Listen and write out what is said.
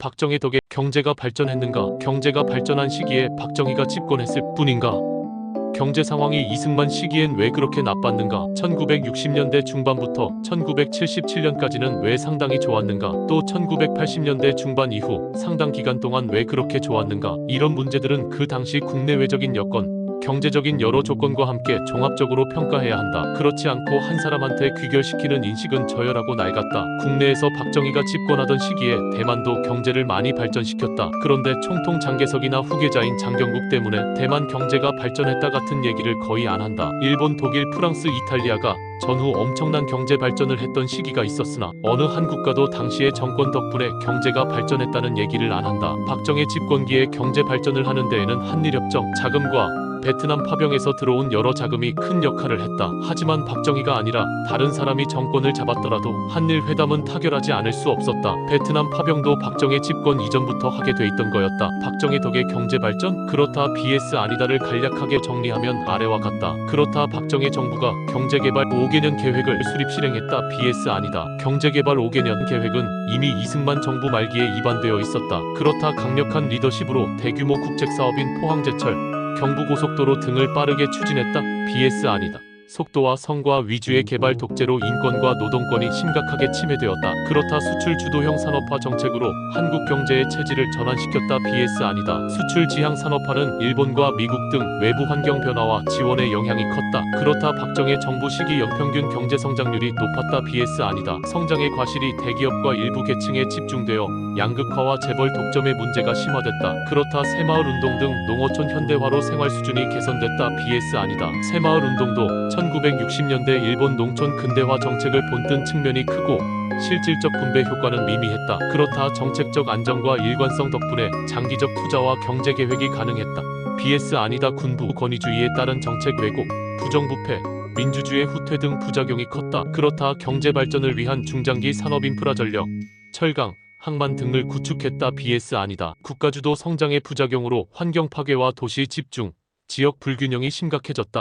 박정희 덕에 경제가 발전했는가? 경제가 발전한 시기에 박정희가 집권했을 뿐인가? 경제 상황이 이승만 시기엔 왜 그렇게 나빴는가? 1960년대 중반부터 1977년까지는 왜 상당히 좋았는가? 또 1980년대 중반 이후 상당 기간 동안 왜 그렇게 좋았는가? 이런 문제들은 그 당시 국내외적인 여건, 경제적인 여러 조건과 함께 종합적으로 평가해야 한다. 그렇지 않고 한 사람한테 귀결시키는 인식은 저열하고 낡았다. 국내에서 박정희가 집권하던 시기에 대만도 경제를 많이 발전시켰다. 그런데 총통 장개석이나 후계자인 장경국 때문에 대만 경제가 발전했다 같은 얘기를 거의 안 한다. 일본, 독일, 프랑스, 이탈리아가 전후 엄청난 경제 발전을 했던 시기가 있었으나 어느 한 국가도 당시의 정권 덕분에 경제가 발전했다는 얘기를 안 한다. 박정희 집권기에 경제 발전을 하는 데에는 한일협정, 자금과 베트남 파병에서 들어온 여러 자금이 큰 역할을 했다. 하지만 박정희가 아니라 다른 사람이 정권을 잡았더라도 한일 회담은 타결하지 않을 수 없었다. 베트남 파병도 박정희 집권 이전부터 하게 돼 있던 거였다. 박정희 덕의 경제 발전? 그렇다 BS 아니다를 간략하게 정리하면 아래와 같다. 그렇다 박정희 정부가 경제개발 5개년 계획을 수립 실행했다. BS 아니다. 경제개발 5개년 계획은 이미 이승만 정부 말기에 입안되어 있었다. 그렇다 강력한 리더십으로 대규모 국책 사업인 포항제철, 경부고속도로 등을 빠르게 추진했다. BS 아니다. 속도와 성과 위주의 개발 독재로 인권과 노동권이 심각하게 침해되었다. 그렇다 수출 주도형 산업화 정책으로 한국 경제의 체질을 전환시켰다. BS 아니다. 수출 지향 산업화는 일본과 미국 등 외부 환경 변화와 지원의 영향이 컸다. 그렇다 박정희 정부 시기 연평균 경제 성장률이 높았다. BS 아니다. 성장의 과실이 대기업과 일부 계층에 집중되어 양극화와 재벌 독점의 문제가 심화됐다. 그렇다 새마을 운동 등 농어촌 현대화로 생활 수준이 개선됐다. BS 아니다. 새마을 운동도 1960년대 일본 농촌 근대화 정책을 본뜬 측면이 크고 실질적 분배 효과는 미미했다. 그렇다 정책적 안정과 일관성 덕분에 장기적 투자와 경제 계획이 가능했다. BS 아니다 군부 권위주의에 따른 정책 왜곡, 부정부패, 민주주의 후퇴 등 부작용이 컸다. 그렇다 경제 발전을 위한 중장기 산업 인프라 전력, 철강, 항만 등을 구축했다. BS 아니다. 국가주도 성장의 부작용으로 환경 파괴와 도시 집중, 지역 불균형이 심각해졌다.